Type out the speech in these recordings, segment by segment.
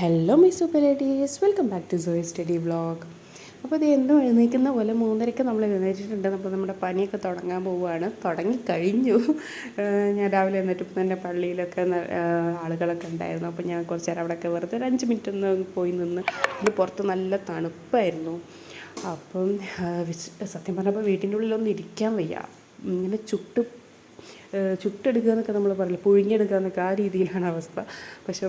Hello my super ladies welcome back to Soyi study vlog അപ്പോൾ ഇത് എന്നും എഴുന്നേൽക്കുന്ന പോലെ മൂന്നരയ്ക്ക് നമ്മൾ എഴുന്നേറ്റിട്ടുണ്ട്. അപ്പോൾ നമ്മുടെ പനിയൊക്കെ തുടങ്ങാൻ പോവുകയാണ്. തുടങ്ങിക്കഴിഞ്ഞു ഞാൻ രാവിലെ എന്നിട്ട് തന്നെ പള്ളിയിലൊക്കെ ആളുകളൊക്കെ ഉണ്ടായിരുന്നു. അപ്പോൾ ഞാൻ കുറച്ച് നേരം അവിടെയൊക്കെ വെറുതെ ഒരു അഞ്ച് മിനിറ്റ് ഒന്ന് പോയി നിന്ന് ഇത് പുറത്ത് നല്ല തണുപ്പായിരുന്നു. അപ്പം സത്യം പറഞ്ഞപ്പോൾ വീട്ടിന്റെ ഉള്ളിലൊന്നും ഇരിക്കാൻ വയ്യ. ഇങ്ങനെ ചുട്ട് ചുട്ടെടുക്കുക എന്നൊക്കെ നമ്മൾ പറയില്ല? പുഴുങ്ങിയെടുക്കുക എന്നൊക്കെ ആ രീതിയിലാണ് അവസ്ഥ. പക്ഷെ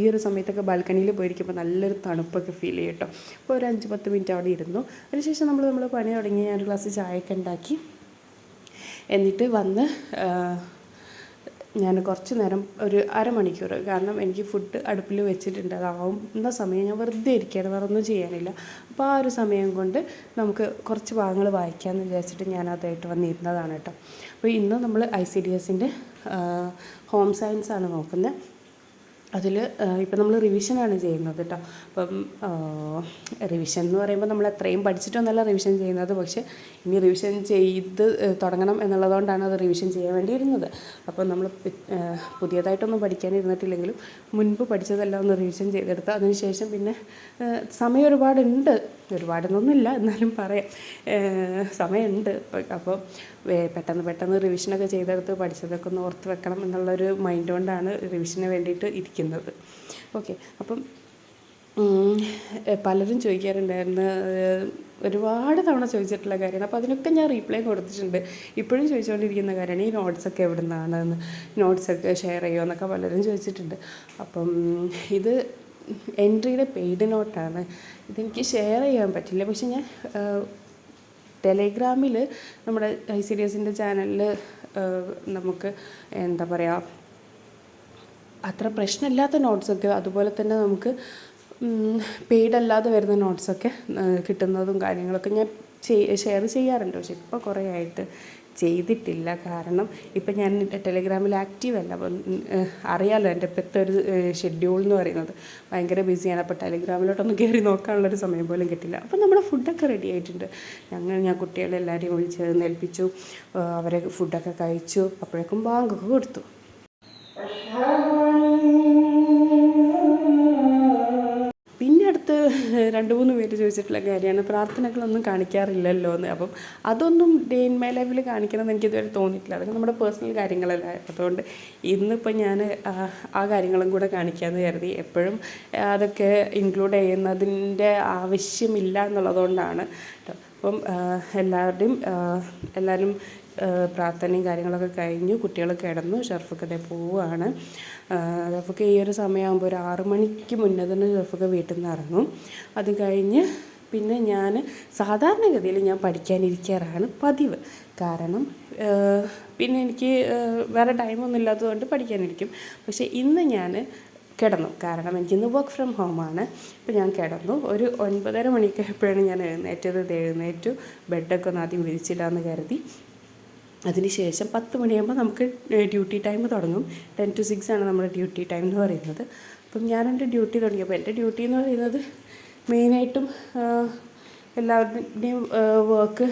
ഈ ഒരു സമയത്തൊക്കെ ബാൽക്കണിയിൽ പോയിരിക്കുമ്പോൾ നല്ലൊരു തണുപ്പൊക്കെ ഫീൽ ചെയ്യും കേട്ടോ. അപ്പോൾ ഒരു അഞ്ച് പത്ത് മിനിറ്റ് അവിടെ ഇരുന്നു. അതിനുശേഷം നമ്മൾ നമ്മൾ പണി തുടങ്ങി. ഞാൻ ഒരു ഗ്ലാസ് ചായയൊക്കെ ഉണ്ടാക്കി. എന്നിട്ട് വന്ന് ഞാൻ കുറച്ച് നേരം ഒരു അരമണിക്കൂർ. കാരണം എനിക്ക് ഫുഡ് അടുപ്പിൽ വെച്ചിട്ടുണ്ട്. അതാവുന്ന സമയം ഞാൻ വെറുതെ ഇരിക്കാൻ വേറെ ഒന്നും ചെയ്യാനില്ല. അപ്പോൾ ആ ഒരു സമയം കൊണ്ട് നമുക്ക് കുറച്ച് ഭാഗങ്ങൾ വായിക്കാമെന്ന് വിചാരിച്ചിട്ട് ഞാൻ അതായിട്ട് വന്നിരുന്നതാണ് കേട്ടോ. അപ്പോൾ ഇന്ന് നമ്മൾ ഐ സി ഡി എസിന്റെ ഹോം സയൻസ് ആണ് നോക്കുന്നത്. അതിൽ ഇപ്പം നമ്മൾ റിവിഷനാണ് ചെയ്യുന്നത് കേട്ടോ. അപ്പം റിവിഷൻ എന്ന് പറയുമ്പോൾ നമ്മൾ എത്രയും പഠിച്ചിട്ടൊന്നല്ല റിവിഷൻ ചെയ്യുന്നത്. പക്ഷേ ഇനി റിവിഷൻ ചെയ്ത് തുടങ്ങണം എന്നുള്ളതുകൊണ്ടാണ് അത് റിവിഷൻ ചെയ്യാൻ വേണ്ടി ഇരുന്നത് അപ്പോൾ നമ്മൾ പുതിയതായിട്ടൊന്നും പഠിക്കാനിരുന്നിട്ടില്ലെങ്കിലും മുൻപ് പഠിച്ചതെല്ലാം ഒന്ന് റിവിഷൻ ചെയ്തെടുത്ത് അതിനുശേഷം പിന്നെ സമയം ഒരുപാടുണ്ട്. ഒരുപാടൊന്നുമില്ല എന്നാലും പറയാം. സമയമുണ്ട്. അപ്പോൾ പെട്ടെന്ന് പെട്ടെന്ന് റിവിഷനൊക്കെ ചെയ്തെടുത്ത് പഠിച്ചതൊക്കെ ഒന്ന് ഓർത്ത് വെക്കണം എന്നുള്ളൊരു മൈൻഡ് കൊണ്ടാണ് റിവിഷന് വേണ്ടിയിട്ട് ഇരിക്കുന്നത്. ഓക്കെ. അപ്പം പലരും ചോദിക്കാറുണ്ടായിരുന്നു ഒരുപാട് തവണ ചോദിച്ചിട്ടുള്ള കാര്യമാണ്. അപ്പോൾ അതിനൊക്കെ ഞാൻ റീപ്ലൈ കൊടുത്തിട്ടുണ്ട്. ഇപ്പോഴും ചോദിച്ചുകൊണ്ടിരിക്കുന്ന കാര്യമാണ് ഈ നോട്ട്സൊക്കെ എവിടെ നിന്നാണ് നോട്ട്സൊക്കെ ഷെയർ ചെയ്യുമോ എന്നൊക്കെ പലരും ചോദിച്ചിട്ടുണ്ട്. അപ്പം ഇത് എൻട്രിയുടെ പെയ്ഡ് നോട്ടാണ് ഇതെനിക്ക് ഷെയർ ചെയ്യാൻ പറ്റില്ല. പക്ഷെ ഞാൻ ടെലിഗ്രാമിൽ നമ്മുടെ ഐ സി ഡി എസിന്റെ ചാനലിൽ നമുക്ക് എന്താ പറയുക അത്ര പ്രശ്നമില്ലാത്ത നോട്ട്സൊക്കെ അതുപോലെ തന്നെ നമുക്ക് പെയ്ഡ് അല്ലാതെ വരുന്ന നോട്ട്സൊക്കെ കിട്ടുന്നതും കാര്യങ്ങളൊക്കെ ഞാൻ ഷെയർ ചെയ്യാറുണ്ട്. പക്ഷെ ഇപ്പോൾ കുറേ ആയിട്ട് ചെയ്തിട്ടില്ല. കാരണം ഇപ്പം ഞാൻ ടെലിഗ്രാമിൽ ആക്റ്റീവ് അല്ല അപ്പം അറിയാമല്ലോ എന്റെ ഇപ്പോഴത്തെ ഒരു ഷെഡ്യൂൾ എന്ന് പറയുന്നത്. ഭയങ്കര ബിസിയാണ്. അപ്പോൾ ടെലിഗ്രാമിലോട്ടൊന്ന് കയറി നോക്കാനുള്ളൊരു സമയം പോലും കിട്ടില്ല. അപ്പം നമ്മുടെ ഫുഡൊക്കെ റെഡി ആയിട്ടുണ്ട്. ഞങ്ങൾ ഞാൻ കുട്ടികളെ എല്ലാവരെയും വിളിച്ച് നേൽപ്പിച്ചു. അവരെ ഫുഡൊക്കെ കഴിച്ചു. അപ്പോഴേക്കും ബാങ്കൊക്കെ കൊടുത്തു. രണ്ട് മൂന്ന് പേര് ചോദിച്ചിട്ടുള്ള കാര്യമാണ്. പ്രാർത്ഥനകളൊന്നും കാണിക്കാറില്ലല്ലോ എന്ന് അപ്പം അതൊന്നും ഡേ ഇൻ മൈ ലൈഫിൽ കാണിക്കണമെന്ന് എനിക്ക് ഇതുവരെ തോന്നിയിട്ടില്ല. അതൊക്കെ നമ്മുടെ പേഴ്സണൽ കാര്യങ്ങളല്ല. അതുകൊണ്ട് ഇന്നിപ്പോൾ ഞാൻ ആ, കാര്യങ്ങളും കൂടെ കാണിക്കാമെന്ന് കരുതി എപ്പോഴും അതൊക്കെ ഇൻക്ലൂഡ് ചെയ്യുന്നതിന്റെ ആവശ്യമില്ല എന്നുള്ളതുകൊണ്ടാണ്. അപ്പം എല്ലാവരുടെയും എല്ലാവരും പ്രാർത്ഥനയും കാര്യങ്ങളൊക്കെ കഴിഞ്ഞു. കുട്ടികൾ കിടന്നു. ഷർഫൊക്കെ ദേ പോവുകയാണ്. ഷർഫക്ക് ഈ ഒരു സമയമാകുമ്പോൾ ഒരു ആറു മണിക്ക് മുന്നേ തന്നെ ഷർഫക്ക് വീട്ടിൽ നിന്ന് ഇറങ്ങും. അത് കഴിഞ്ഞ് പിന്നെ ഞാൻ സാധാരണഗതിയിൽ ഞാൻ പഠിക്കാനിരിക്കാറാണ് പതിവ്. കാരണം പിന്നെ എനിക്ക് വേറെ ടൈമൊന്നും ഇല്ലാത്തതുകൊണ്ട് പഠിക്കാനിരിക്കും. പക്ഷേ ഇന്ന് ഞാൻ കിടന്നു. കാരണം എനിക്കിന്ന് വർക്ക് ഫ്രം ഹോമാണ് അപ്പോൾ ഞാൻ കിടന്നു. ഒരു ഒൻപതര മണിക്ക് എപ്പോഴാണ് ഞാൻ എഴുന്നേറ്റത്. എഴുന്നേറ്റു. ബെഡൊക്കെ ഒന്ന് ആദ്യം വിരിച്ചില്ല എന്ന് കരുതി. അതിനുശേഷം പത്ത് മണിയാകുമ്പോൾ നമുക്ക് ഡ്യൂട്ടി ടൈം തുടങ്ങും. ടെൻ ടു സിക്സ് ആണ് നമ്മുടെ ഡ്യൂട്ടി ടൈം എന്ന് പറയുന്നത്. അപ്പം ഞാൻ എന്റെ ഡ്യൂട്ടി തുടങ്ങിയപ്പോൾ എന്റെ ഡ്യൂട്ടി എന്ന് പറയുന്നത് മെയിനായിട്ടും എല്ലാവരുടെയും വർക്ക്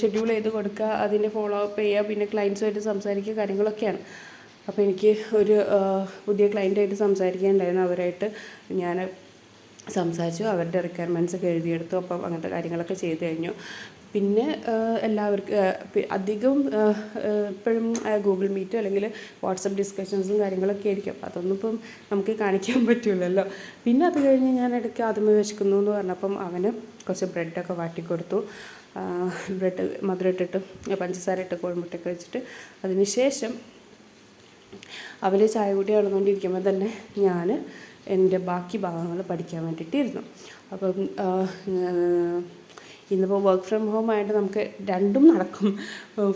ഷെഡ്യൂൾ ചെയ്ത് കൊടുക്കുക അതിനെ ഫോളോ അപ്പ് ചെയ്യുക പിന്നെ ക്ലയൻസുമായിട്ട് സംസാരിക്കുക കാര്യങ്ങളൊക്കെയാണ്. അപ്പോൾ എനിക്ക് ഒരു പുതിയ ക്ലയന്റായിട്ട് സംസാരിക്കാനുണ്ടായിരുന്നു. അവരായിട്ട് ഞാൻ സംസാരിച്ചു അവരുടെ റിക്വയർമെന്റ്സ് ഒക്കെ എഴുതിയെടുത്തു അപ്പം അങ്ങനത്തെ കാര്യങ്ങളൊക്കെ ചെയ്ത് കഴിഞ്ഞു. പിന്നെ എല്ലാവർക്കും അധികം ഇപ്പോഴും ഗൂഗിൾ മീറ്റ് അല്ലെങ്കിൽ വാട്സപ്പ് ഡിസ്കഷൻസും കാര്യങ്ങളൊക്കെ ആയിരിക്കും. അപ്പോൾ അതൊന്നും ഇപ്പം നമുക്ക് കാണിക്കാൻ പറ്റില്ലല്ലോ പിന്നെ അത് കഴിഞ്ഞ് ഞാൻ ഇടയ്ക്ക് ആദ്യമേ വിശക്കുന്നു എന്ന് പറഞ്ഞപ്പം അവന് കുറച്ച് ബ്രെഡൊക്കെ വാട്ടിക്കൊടുത്തു ബ്രെഡ് മധുരം ഇട്ടിട്ട് പഞ്ചസാര ഇട്ട് കോഴിമുട്ടയൊക്കെ വെച്ചിട്ട്. അതിന് ശേഷം അവർ ചായ കൂടി അളന്നുകൊണ്ടിരിക്കുമ്പോൾ തന്നെ ഞാൻ എന്റെ ബാക്കി ഭാഗങ്ങൾ പഠിക്കാൻ വേണ്ടിയിട്ടിരുന്നു അപ്പം ഇന്നിപ്പോൾ വർക്ക് ഫ്രം ഹോം ആയിട്ട് നമുക്ക് രണ്ടും നടക്കും.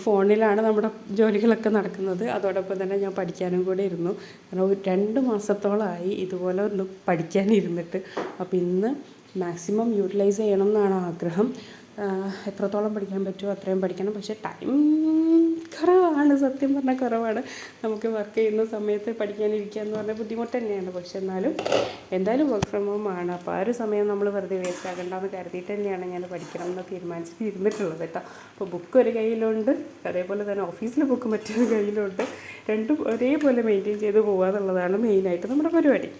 ഫോണിലാണ് നമ്മുടെ ജോലികളൊക്കെ നടക്കുന്നത്. അതോടൊപ്പം തന്നെ ഞാൻ പഠിക്കാനും കൂടെ ഇരുന്നു. കാരണം രണ്ട് മാസത്തോളമായി ഇതുപോലെ ഒന്ന് പഠിക്കാനിരുന്നിട്ട് അപ്പോൾ ഇന്ന് മാക്സിമം യൂട്ടിലൈസ് ചെയ്യണം എന്നാണ് ആഗ്രഹം. എത്രത്തോളം പഠിക്കാൻ പറ്റുമോ അത്രയും പഠിക്കണം. പക്ഷേ ടൈം കുറവാണ്. സത്യം പറഞ്ഞാൽ കുറവാണ്. നമുക്ക് വർക്ക് ചെയ്യുന്ന സമയത്ത് പഠിക്കാനിരിക്കുക എന്ന് പറഞ്ഞാൽ ബുദ്ധിമുട്ട് തന്നെയാണ് പക്ഷെ എന്നാലും എന്തായാലും വർക്ക് ഫ്രം ഹോം ആണ്. അപ്പോൾ ആ ഒരു സമയം നമ്മൾ വെറുതെ വേസ്റ്റ് ആകണ്ടെന്ന് കരുതിയിട്ട് തന്നെയാണ് ഞാൻ പഠിക്കണം എന്ന് തീരുമാനിച്ചിട്ട് ഇരുന്നിട്ടുള്ളത് കേട്ടോ. അപ്പോൾ ബുക്ക് ഒരു കയ്യിലുണ്ട്. അതേപോലെ തന്നെ ഓഫീസിൽ ബുക്ക് മറ്റൊരു കയ്യിലുണ്ട്. രണ്ടും ഒരേപോലെ മെയിന്റെയിൻ ചെയ്ത് പോകുക എന്നുള്ളതാണ് മെയിനായിട്ട് നമ്മുടെ പരിപാടി.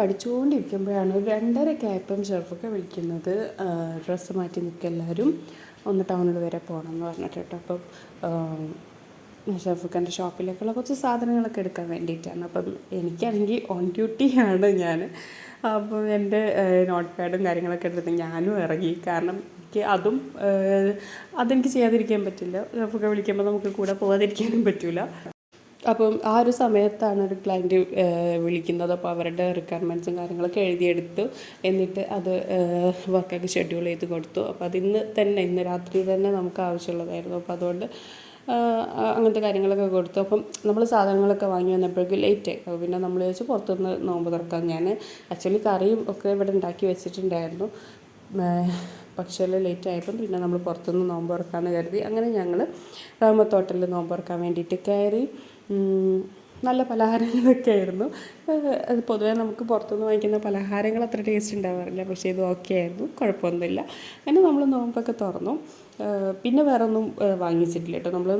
പഠിച്ചുകൊണ്ടിരിക്കുമ്പോഴാണ് ഒരു രണ്ടരയൊക്കെ ആയപ്പം ഷെർഫൊക്കെ വിളിക്കുന്നത് ഡ്രസ്സ് മാറ്റി നിൽക്കുക എല്ലാവരും ഒന്ന് ടൗണിൽ വരെ പോകണം എന്ന് പറഞ്ഞിട്ട് അപ്പം എന്റെ ഷോപ്പിലേക്കുള്ള കുറച്ച് സാധനങ്ങളൊക്കെ എടുക്കാൻ വേണ്ടിയിട്ടാണ്. അപ്പം എനിക്കാണെങ്കിൽ ഓൺ ഡ്യൂട്ടിയാണ് ഞാൻ അപ്പം എന്റെ നോട്ട് പാഡും കാര്യങ്ങളൊക്കെ എടുത്തിട്ട് ഞാനും ഇറങ്ങി. കാരണം എനിക്ക് അതും അതെനിക്ക് ചെയ്യാതിരിക്കാൻ പറ്റില്ല. ഷെർഫൊക്കെ വിളിക്കുമ്പോൾ നമുക്ക് കൂടെ പോകാതിരിക്കാനും പറ്റില്ല അപ്പം ആ ഒരു സമയത്താണ് ഒരു ക്ലയന്റ് വിളിക്കുന്നത്. അപ്പോൾ അവരുടെ റിക്വയർമെന്റ്സും കാര്യങ്ങളൊക്കെ എഴുതിയെടുത്തു. എന്നിട്ട് അത് വർക്കൊക്കെ ഷെഡ്യൂൾ ചെയ്ത് കൊടുത്തു. അപ്പോൾ അത് ഇന്ന് തന്നെ ഇന്ന് രാത്രി തന്നെ നമുക്ക് ആവശ്യമുള്ളതായിരുന്നു. അപ്പോൾ അതുകൊണ്ട് അങ്ങനത്തെ കാര്യങ്ങളൊക്കെ കൊടുത്തു. അപ്പം നമ്മൾ സാധനങ്ങളൊക്കെ വാങ്ങി വന്നപ്പോഴേക്കും ലേറ്റായി അപ്പോൾ പിന്നെ നമ്മൾ വെച്ച് പുറത്തുനിന്ന് നോമ്പ് തുറക്കാം. ഞാൻ ആക്ച്വലി കറിയും ഒക്കെ ഇവിടെ ഉണ്ടാക്കി വെച്ചിട്ടുണ്ടായിരുന്നു. പക്ഷേ ലേറ്റ് ആയപ്പം പിന്നെ നമ്മൾ പുറത്തുനിന്ന് നോമ്പ് തുറക്കാമെന്ന് കരുതി. അങ്ങനെ ഞങ്ങൾ റാമത്തോട്ടലിൽ നോമ്പ് തുറക്കാൻ വേണ്ടിയിട്ട് കയറി. നല്ല പലഹാരങ്ങളൊക്കെ ആയിരുന്നു. അത് പൊതുവേ നമുക്ക് പുറത്തുനിന്ന് വാങ്ങിക്കുന്ന പലഹാരങ്ങൾ അത്ര ടേസ്റ്റ് ഉണ്ടാവാറില്ല പക്ഷേ ഇത് ഓക്കെ ആയിരുന്നു. കുഴപ്പമൊന്നുമില്ല. അങ്ങനെ നമ്മൾ നോമ്പൊക്കെ തുറന്നു. പിന്നെ വേറെ ഒന്നും വാങ്ങിച്ചിട്ടില്ല കേട്ടോ. നമ്മൾ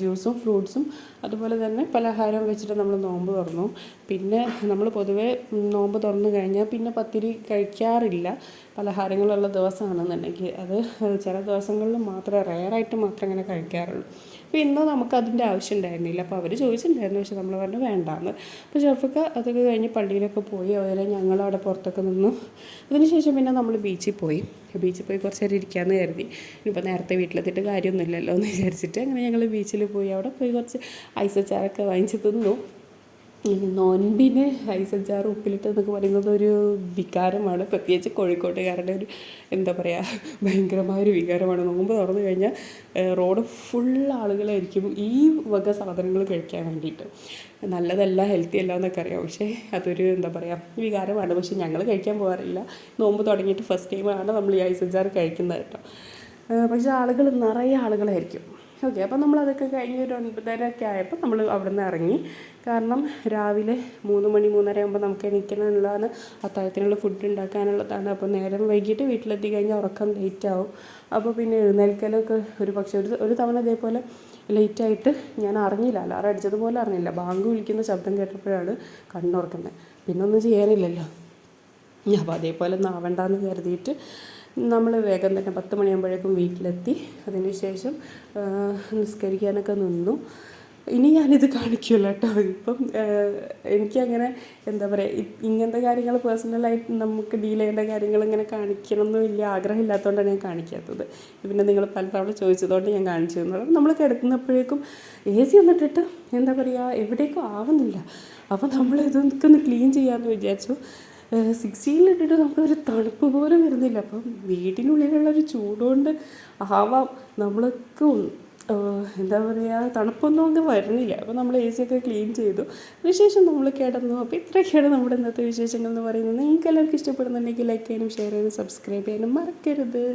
ജ്യൂസും ഫ്രൂട്ട്സും അതുപോലെ തന്നെ പലഹാരം വെച്ചിട്ട് നമ്മൾ നോമ്പ് തുറന്നു. പിന്നെ നമ്മൾ പൊതുവേ നോമ്പ് തുറന്നു കഴിഞ്ഞാൽ പിന്നെ പത്തിരി കഴിക്കാറില്ല. പലഹാരങ്ങളുള്ള ദിവസമാണെന്നുണ്ടെങ്കിൽ അത് ചില ദിവസങ്ങളിൽ മാത്രമേ റെയറായിട്ട് മാത്രമേ അങ്ങനെ കഴിക്കാറുള്ളൂ. അപ്പോൾ ഇന്ന് നമുക്ക് അതിന്റെ ആവശ്യം ഉണ്ടായിരുന്നില്ല. അപ്പോൾ അവർ ചോദിച്ചിട്ടുണ്ടായിരുന്നു പക്ഷെ നമ്മൾ പറഞ്ഞു വേണ്ടാന്ന്. അപ്പോൾ ഷെഫൊക്കെ അതൊക്കെ കഴിഞ്ഞ് പള്ളിയിലൊക്കെ പോയി. അതുപോലെ ഞങ്ങളവിടെ പുറത്തൊക്കെ നിന്നു അതിനുശേഷം പിന്നെ നമ്മൾ ബീച്ചിൽ പോയി. ബീച്ചിൽ പോയി കുറച്ച് നേരം ഇരിക്കാമെന്ന് കരുതി. ഇനിയിപ്പോൾ നേരത്തെ വീട്ടിലെത്തിയിട്ട് കാര്യമൊന്നുമില്ലല്ലോ എന്ന് വിചാരിച്ചിട്ട് അങ്ങനെ ഞങ്ങൾ ബീച്ചിൽ പോയി. അവിടെ പോയി കുറച്ച് ഐസ് അച്ചാറൊക്കെ വാങ്ങിച്ച് തിന്നു. ഈ നോൻപിന് ഐസഞ്ചാറ് ഉപ്പിലിട്ട് എന്നൊക്കെ പറയുന്നത് ഒരു വികാരമാണ്. പ്രത്യേകിച്ച് കോഴിക്കോട്ടുകാരുടെ ഒരു എന്താ പറയുക ഭയങ്കരമായ ഒരു വികാരമാണ്. നോമ്പ് തുറന്നു കഴിഞ്ഞാൽ റോഡ് ഫുൾ ആളുകളായിരിക്കും ഈ വക സാധനങ്ങൾ കഴിക്കാൻ വേണ്ടിയിട്ട്. നല്ലതല്ല ഹെൽത്തി അല്ല എന്നൊക്കെ അറിയാം. പക്ഷേ അതൊരു എന്താ പറയുക വികാരമാണ്. പക്ഷേ ഞങ്ങൾ കഴിക്കാൻ പോകാറില്ല. നോമ്പ് തുടങ്ങിയിട്ട് ഫസ്റ്റ് ടൈമാണ് നമ്മൾ ഈ ഐസഞ്ചാറ് കഴിക്കുന്നത് കേട്ടോ. പക്ഷേ ആളുകൾ നിറയെ ആളുകളായിരിക്കും. ഓക്കെ അപ്പോൾ നമ്മൾ അതൊക്കെ കഴിഞ്ഞ് ഒരു ഒൻപതര ഒക്കെ ആയപ്പോൾ നമ്മൾ അവിടെ നിന്ന് ഇറങ്ങി. കാരണം രാവിലെ മൂന്ന് മണി മൂന്നര ആകുമ്പോൾ നമുക്ക് എണീക്കണമെന്നുള്ളതാണ് അത്താഴത്തിനുള്ള ഫുഡ് ഉണ്ടാക്കാനുള്ളതാണ്. അപ്പോൾ നേരം വൈകിട്ട് വീട്ടിലെത്തി കഴിഞ്ഞാൽ ഉറക്കം ലേറ്റ് ആവും. അപ്പോൾ പിന്നെ എഴുന്നേൽക്കലൊക്കെ ഒരു പക്ഷേ ഒരു ഒരു തവണ ഇതേപോലെ ലേറ്റായിട്ട് ഞാൻ അറിഞ്ഞില്ല. അലാറം അടിച്ചതുപോലെ അറിഞ്ഞില്ല. ബാങ്ക് വിളിക്കുന്ന ശബ്ദം കേട്ടപ്പോഴാണ് കണ്ണുറക്കുന്നത് പിന്നെ ഒന്നും ചെയ്യാനില്ലല്ലോ. അപ്പോൾ അതേപോലെ ഒന്നും ആവണ്ടെന്ന് കരുതിയിട്ട് നമ്മൾ വേഗം തന്നെ പത്ത് മണിയാകുമ്പോഴേക്കും വീട്ടിലെത്തി. അതിനുശേഷം നിസ്കരിക്കാനൊക്കെ നിന്നു. ഇനി ഞാനിത് കാണിക്കില്ല കേട്ടോ. ഇപ്പം എനിക്കങ്ങനെ എന്താ പറയുക ഇങ്ങനത്തെ കാര്യങ്ങൾ പേഴ്സണലായിട്ട് നമുക്ക് ഡീൽ ചെയ്യേണ്ട കാര്യങ്ങൾ ഇങ്ങനെ കാണിക്കണം എന്ന് വലിയ ആഗ്രഹമില്ലാത്തതുകൊണ്ടാണ് ഞാൻ കാണിക്കാത്തത്. പിന്നെ നിങ്ങൾ പലതവണ ചോദിച്ചതുകൊണ്ട് ഞാൻ കാണിച്ചു തന്നത് നമ്മൾ കിടക്കുന്നപ്പോഴേക്കും എ സി ഒന്നിട്ടിട്ട് എന്താ പറയുക എവിടേക്കും ആവുന്നില്ല. അപ്പോൾ നമ്മൾ ഇതൊക്കെ ഒന്ന് ക്ലീൻ ചെയ്യാമെന്ന് വിചാരിച്ചു. സിക്സ്റ്റീനിലിട്ടിട്ട് നമുക്കൊരു തണുപ്പ് പോലും വരുന്നില്ല. അപ്പം വീടിനുള്ളിലുള്ള ഒരു ചൂടുകൊണ്ട് ആവാം നമ്മൾക്ക് എന്താ പറയുക തണുപ്പൊന്നും അങ്ങ് വരുന്നില്ല. അപ്പോൾ നമ്മൾ എ സി ഒക്കെ ക്ലീൻ ചെയ്തു. വിശേഷം നമ്മൾ കിടന്നു. അപ്പോൾ ഇത്രയൊക്കെയാണ് നമ്മുടെ ഇന്നത്തെ വിശേഷങ്ങൾ എന്ന് പറയുന്നത്. നിങ്ങൾക്ക് എല്ലാവർക്കും ഇഷ്ടപ്പെടുന്നുണ്ടെങ്കിൽ ലൈക്ക് ചെയ്യാനും ഷെയർ ചെയ്യാനും സബ്സ്ക്രൈബ് ചെയ്യാനും മറക്കരുത്.